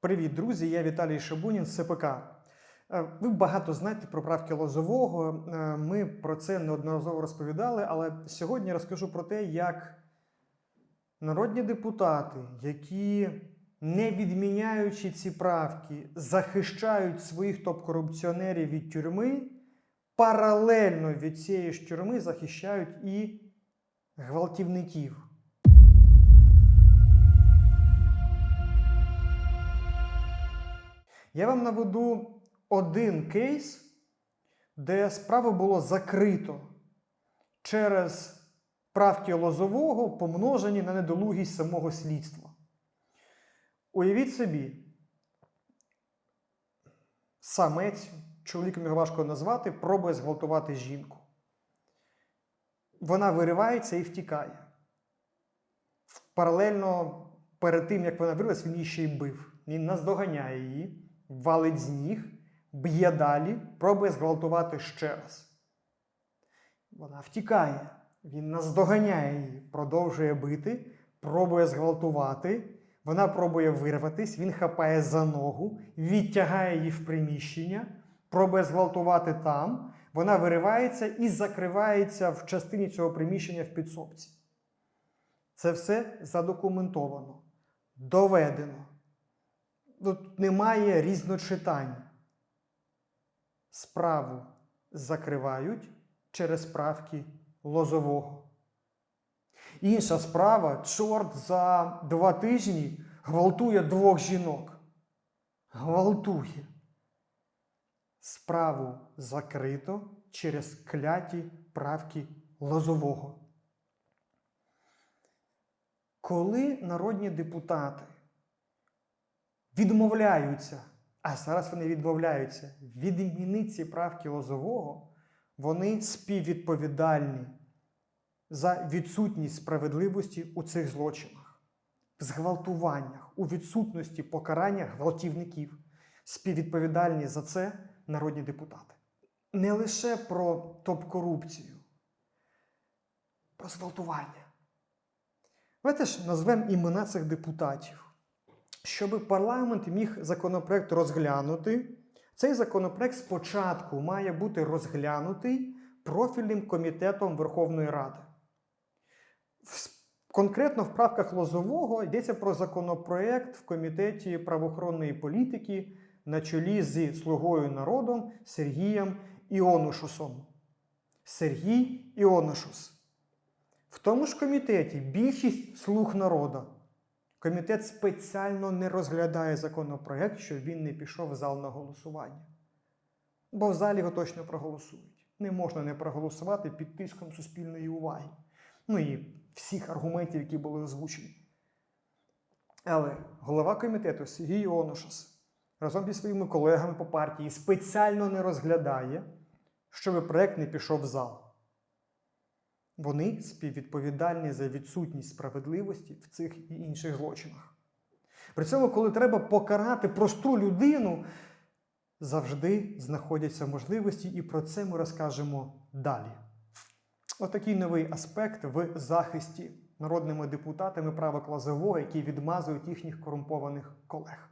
Привіт, друзі! Я Віталій Шабунін з СПК. Е, Ви багато знаєте про правки Лозового. Е, Ми про це неодноразово розповідали, але сьогодні розкажу про те, як народні депутати, які, не відміняючи ці правки, захищають своїх топ-корупціонерів від тюрми, паралельно від цієї ж тюрми захищають і гвалтівників. Я вам наведу один кейс, де справу було закрито через правки Лозового, помножені на недолугість самого слідства. Уявіть собі, самець, чоловіком його важко назвати, пробує зґвалтувати жінку. Вона виривається і втікає. Паралельно перед тим, як вона вирилась, він її ще й бив. Він наздоганяє її, валить з ніг, б'є далі, пробує зґвалтувати ще раз. Вона втікає. Він наздоганяє її, продовжує бити, пробує зґвалтувати. Вона пробує вирватись, він хапає за ногу, відтягає її в приміщення, пробує зґвалтувати там. Вона виривається і закривається в частині цього приміщення в підсобці. Це все задокументовано, доведено. Тут немає різночитань. Справу закривають через правки Лозового. Інша справа, чорт за два тижні гвалтує двох жінок. Гвалтує. Справу закрито через кляті правки Лозового. Коли народні депутати відмовляються, а зараз вони відмовляються відмінити ці правки Лозового, вони співвідповідальні за відсутність справедливості у цих злочинах, в зґвалтуваннях, у відсутності покарання гвалтівників. Співвідповідальні за це народні депутати. Не лише про топ-корупцію, про зґвалтування. Давайте ж назвемо імена цих депутатів. Щоб парламент міг законопроект розглянути, цей законопроект спочатку має бути розглянутий профільним комітетом Верховної Ради. Конкретно в правках Лозового йдеться про законопроект в комітеті правоохоронної політики на чолі зі слугою народом Сергієм Іонушусом. Сергій Іонушус. В тому ж комітеті більшість слуг народу. Комітет спеціально не розглядає законопроект, щоб він не пішов в зал на голосування. Бо в залі його точно проголосують. Не можна не проголосувати під тиском суспільної уваги. Ну і всіх аргументів, які були озвучені. Але голова комітету Сергій Онушас разом зі своїми колегами по партії спеціально не розглядає, щоб проект не пішов в зал. Вони співвідповідальні за відсутність справедливості в цих і інших злочинах. При цьому, коли треба покарати просту людину, завжди знаходяться можливості, і про це ми розкажемо далі. Отакий новий аспект в захисті народними депутатами права Лазового, які відмазують їхніх корумпованих колег.